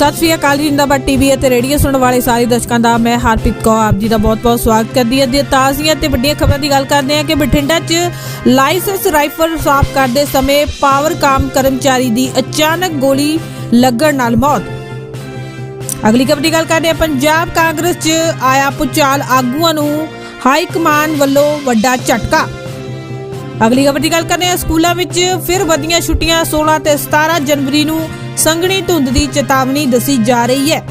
ਸਤਿ ਸ਼੍ਰੀ ਅਕਾਲ ਜੀ, ਜਿੰਦਾਬਾਦ ਟੀਵੀ ਅਤੇ ਰੇਡੀਓ ਸੁਣਨ ਵਾਲੇ ਸਾਰੇ ਦਰਸ਼ਕਾਂ ਦਾ, ਮੈਂ ਹਰਪ੍ਰੀਤ ਕੌਰ ਆਪ ਜੀ ਦਾ ਬਹੁਤ-ਬਹੁਤ ਸਵਾਗਤ ਕਰਦੀ ਹਾਂ। ਤੇ ਤਾਜ਼ੀਆਂ ਤੇ ਵੱਡੀਆਂ ਖਬਰਾਂ ਦੀ ਗੱਲ ਕਰਦੇ ਹਾਂ ਕਿ ਬਠਿੰਡਾ 'ਚ ਲਾਇਸੈਂਸ ਰਾਈਫਲ ਸਾਫ਼ ਕਰਦੇ ਸਮੇਂ ਪਾਵਰ ਕਾਮ ਕਰਮਚਾਰੀ ਦੀ ਅਚਾਨਕ ਗੋਲੀ ਲੱਗਣ ਨਾਲ ਮੌਤ। ਅਗਲੀ ਖਬਰ ਦੀ ਗੱਲ ਕਰਦੇ ਹਾਂ, ਪੰਜਾਬ ਕਾਂਗਰਸ 'ਚ ਆਇਆ ਪੁਚਾਲ, ਆਗੂਆਂ ਨੂੰ ਹਾਈ ਕਮਾਨ ਵੱਲੋਂ ਵੱਡਾ ਝਟਕਾ। ਅਗਲੀ ਖਬਰ ਦੀ ਗੱਲ ਕਰਦੇ ਹਾਂ, ਸਕੂਲਾਂ ਵਿੱਚ ਫਿਰ ਵਧੀਆਂ ਛੁੱਟੀਆਂ 16 ਤੇ 17 ਜਨਵਰੀ ਨੂੰ ਸੰਘਣੀ ਧੁੰਦ ਦੀ ਚੇਤਾਵਨੀ ਦੱਸੀ ਜਾ ਰਹੀ ਹੈ।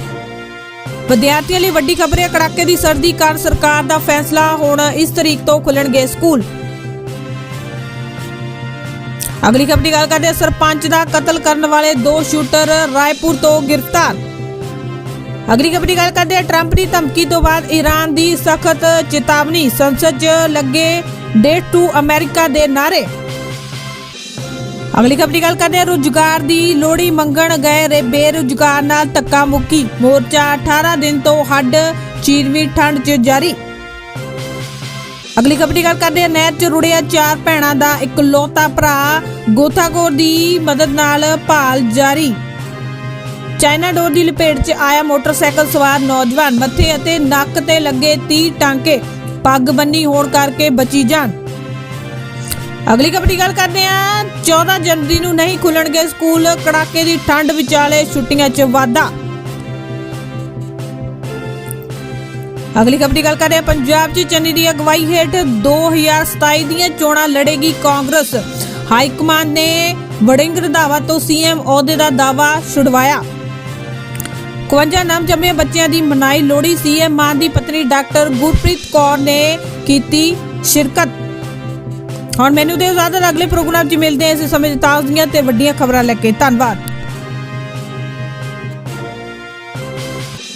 ਵਿਦਿਆਰਥੀਆਂ ਲਈ ਵੱਡੀ ਖਬਰ ਹੈ, ਕੜਾਕੇ ਦੀ ਸਰਦੀ ਕਾਰਨ ਸਰਕਾਰ ਦਾ ਫੈਸਲਾ ਹੁਣ ਇਸ ਤਰੀਕ ਤੋਂ ਖੁੱਲਣਗੇ ਸਕੂਲ। ਅਗਲੀ ਖਬਰ ਦੀ ਗੱਲ ਕਰਦੇ ਹਾਂ, ਸਰਪੰਚ ਦਾ ਕਤਲ ਕਰਨ ਵਾਲੇ ਦੋ ਸ਼ੂਟਰ ਰਾਏਪੁਰ ਤੋਂ ਗ੍ਰਿਫਤਾਰ। ਅਗਲੀ ਖਬਰ ਦੀ ਗੱਲ ਕਰਦੇ ਹਾਂ, ਟਰੰਪ ਦੀ ਧਮਕੀ ਤੋਂ ਬਾਅਦ ਈਰਾਨ ਦੀ ਸਖਤ ਚੇਤਾਵਨੀ। ਸੰਸਦ 'ਚ ਲੱਗੇ ਡੇਟ ਟੂ ਅਮਰੀਕਾ ਦੇ ਨਾਰੇ ਅਗਲੀ ਖਬਰ ਦੀ ਗੱਲ ਕਰਦੇ ਹਾਂ। ਰੁਜ਼ਗਾਰ ਦੀ ਲੋੜੀ ਮੰਗਣ ਗਏ ਬੇਰੁਜ਼ਗਾਰ ਨਾਲ ਧੱਕਾ ਮੁੱਕੀ। ਮੋਰਚਾ 18 ਦਿਨ ਤੋਂ ਹੱਡ, ਚੀਰਵੀ ਠੰਡ 'ਚ ਜਾਰੀ। ਅਗਲੀ ਖਬਰ ਗੱਲ ਕਰਦੇ ਹਾਂ। ਨਹਿਰ 'ਚ ਰੁੜਿਆ ਚਾਰ ਭੈਣਾਂ ਦਾ ਇਕਲੌਤਾ ਭਰਾ ਗੋਥਾਖੋਰ ਦੀ ਮਦਦ ਨਾਲ ਭਾਲ ਜਾਰੀ। ਚਾਈਨਾ ਡੋਰ ਦੀ ਲਪੇਟ 'ਚ ਆਇਆ ਮੋਟਰਸਾਈਕਲ ਸਵਾਰ ਨੌਜਵਾਨ, ਮੱਥੇ ਅਤੇ ਨੱਕ ਤੇ ਲੱਗੇ 30 ਟਾਂਕੇ। ਪੱਗ ਬੰਨੀ ਹੋਣ ਕਰਕੇ ਬਚੀ ਜਾਨ। ਅਗਲੀ ਖਬਰ ਦੀ ਗੱਲ ਕਰਦੇ ਹਾਂ। 14 ਜਨਵਰੀ ਨੂੰ ਨਹੀਂ ਖੁੱਲਣਗੇ ਸਕੂਲ, ਕੜਾਕੇ ਦੀ ਠੰਡ ਵਿਚਾਲੇ ਛੁੱਟੀਆਂ 'ਚ ਵਾਧਾ। ਅਗਲੀ ਖਬਰ ਦੀ ਗੱਲ ਕਰਦੇ ਹਾਂ। ਪੰਜਾਬ 'ਚ ਚੰਨੀ ਦੀ ਅਗਵਾਈ ਹੇਠ 2027 ਦੀਆਂ ਚੋਣਾਂ ਲੜੇਗੀ ਕਾਂਗਰਸ। ਹਾਈ ਕਮਾਂਡ ਨੇ ਵੜਿੰਗ ਰੰਧਾਵਾ ਤੋਂ ਸੀਐਮ ਅਹੁਦੇ ਦਾ ਦਾਵਾ ਛੁਡਵਾਇਆ। 51 ਨਾਮ ਜੰਮੇ ਬੱਚਿਆਂ ਦੀ ਮਨਾਈ ਲੋੜੀ ਸੀਐਮ ਮਾਨ ਦੀ ਪਤਨੀ ਡਾਕਟਰ ਗੁਰਪ੍ਰੀਤ ਕੌਰ ਨੇ ਕੀਤੀ ਸ਼ਿਰਕਤ। ਹੁਣ ਮੈਨੂੰ ਦੇ ਇਜਾਜ਼ਤ ਅਗਲੇ ਪ੍ਰੋਗਰਾਮ 'ਚ ਮਿਲਦੇ ਹਾਂ ਇਸ ਸਮੇਂ ਤਾਜ਼ੀਆਂ ਤੇ ਵੱਡੀਆਂ ਖਬਰਾਂ ਲੈ ਕੇ। ਧੰਨਵਾਦ।